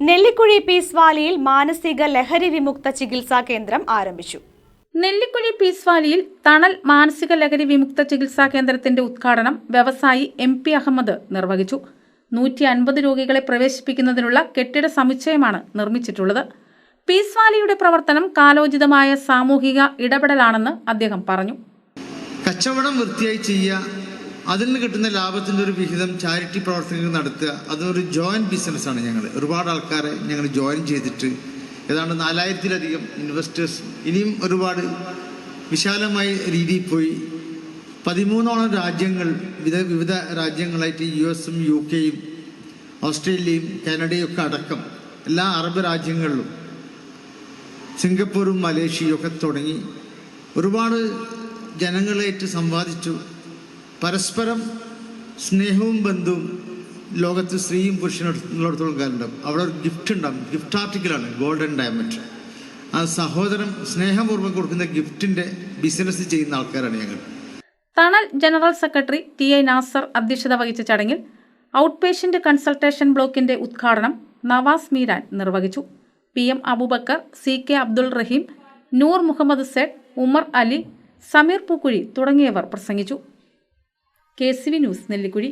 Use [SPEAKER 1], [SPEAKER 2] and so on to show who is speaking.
[SPEAKER 1] Nellikuzhi piece വാലിയിൽ മാനസിക ലഹരി വിമുക്ത ചികിത്സാ കേന്ദ്രം ആരംഭിച്ചു.
[SPEAKER 2] നെല്ലിക്കുഴി പീസ് വാലിയിൽ തണൽ മാനസിക ലഹരി വിമുക്ത ചികിത്സാ കേന്ദ്രത്തിന്റെ ഉദ്ഘാടനം വ്യവസായി എം പി അഹമ്മദ് നിർവഹിച്ചു. നൂറ്റി അൻപത് രോഗികളെ പ്രവേശിപ്പിക്കുന്നതിനുള്ള കെട്ടിട സമുച്ചയമാണ് നിർമ്മിച്ചിട്ടുള്ളത്. പീസ് വാലിയുടെ പ്രവർത്തനം കാലോചിതമായ സാമൂഹിക ഇടപെടലാണെന്ന് അദ്ദേഹം പറഞ്ഞു.
[SPEAKER 3] കച്ചവടം വൃത്തിയായി ചെയ്യുക അതിൽ നിന്ന് കിട്ടുന്ന ലാഭത്തിന്റെ ഒരു വിഹിതം ചാരിറ്റി പ്രവർത്തനങ്ങൾ നടത്തുക അതൊരു ജോയിന്റ് ബിസിനസ്സാണ് ഞങ്ങൾ ഒരുപാട് ആൾക്കാരെ ഞങ്ങൾ ജോയിൻ ചെയ്തിട്ട് ഏതാണ്ട് നാലായിരത്തിലധികം ഇൻവെസ്റ്റേഴ്സ് ഇനിയും ഒരുപാട് വിശാലമായ രീതിയിൽ പോയി. പതിമൂന്നോളം രാജ്യങ്ങൾ വിവിധ വിവിധ രാജ്യങ്ങളായിട്ട് യു എസും യു കെയും ഓസ്ട്രേലിയയും കാനഡയും ഒക്കെ അടക്കം എല്ലാ അറബ് രാജ്യങ്ങളിലും സിംഗപ്പൂരും മലേഷ്യയും ഒക്കെ തുടങ്ങി ഒരുപാട് ജനങ്ങളായിട്ട് സംവാദിച്ചു പരസ്പരം സ്നേഹവും ബന്ധവും ലോകത്ത് സ്ത്രീയും പുരുഷനോടത്തോളം കാലുണ്ടാവും. അവിടെ ഒരു ഗിഫ്റ്റ് ഉണ്ടാവും. ഗിഫ്റ്റ് ആർട്ടിക്കിളാണ് ഗോൾഡൻ ഡയമണ്ട് ആ സഹോദരം സ്നേഹപൂർവം കൊടുക്കുന്ന ഗിഫ്റ്റിന്റെ ബിസിനസ് ചെയ്യുന്ന ആൾക്കാരാണ് ഞങ്ങൾ.
[SPEAKER 2] Thanal general secretary T I Nasar അധ്യക്ഷത വഹിച്ച ചടങ്ങിൽ ഔട്ട് പേഷ്യന്റ് കൺസൾട്ടേഷൻ ബ്ലോക്കിന്റെ ഉദ്ഘാടനം നവാസ് മീരാൻ നിർവഹിച്ചു. P M Abubakar C K Abdul Rahim Noor Muhammad Z Umar Ali Sameer Pookuzhi തുടങ്ങിയവർ പ്രസംഗിച്ചു. K C V news Nellikuzhi